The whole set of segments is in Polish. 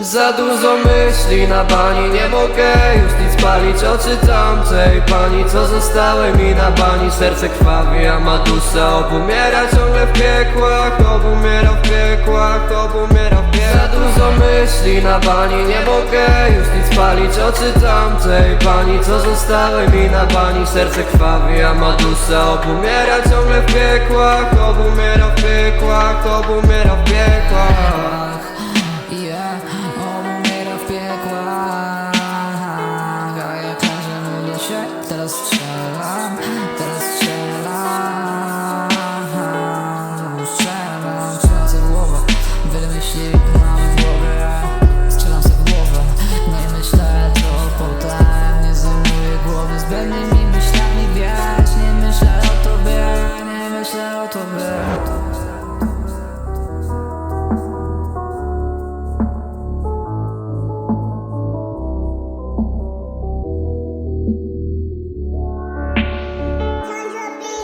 Za dużo myśli na bani Nie mogę już nic palić oczy tamtej pani Co zostały mi na bani. Serce krwawi, a ma dusza Obumiera ciągle w piekłach Obumiera w piekłach Obumiera w piekłach. Za dużo myśli na bani Nie mogę już nic palić oczy tamtej pani Co zostały mi na bani. Serce krwawi, a ma dusza Obumiera ciągle w piekłach Obumiera w piekłach Obumiera Teraz strzelam, teraz strzelam strzelam, strzelam głowę Wiele myśli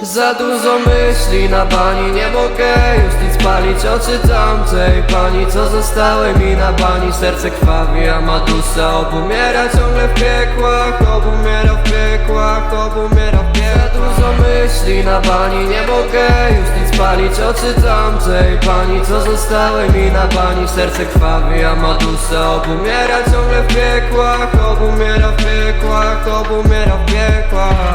Za dużo myśli na bani Nie mogę już nic palić Oczy tamtej pani Co zostały mi na bani Serce krwawi, a ma dusza Obumiera ciągle w piekłach Obumiera w piekłach Obumiera w piekłach. Za dużo myśli na bani Nie mogę już nic palić Oczy tamtej pani Co zostały mi na bani Serce krwawi, a ma dusza Obumiera ciągle w piekłach Obumiera w piekłach Obumiera w piekłach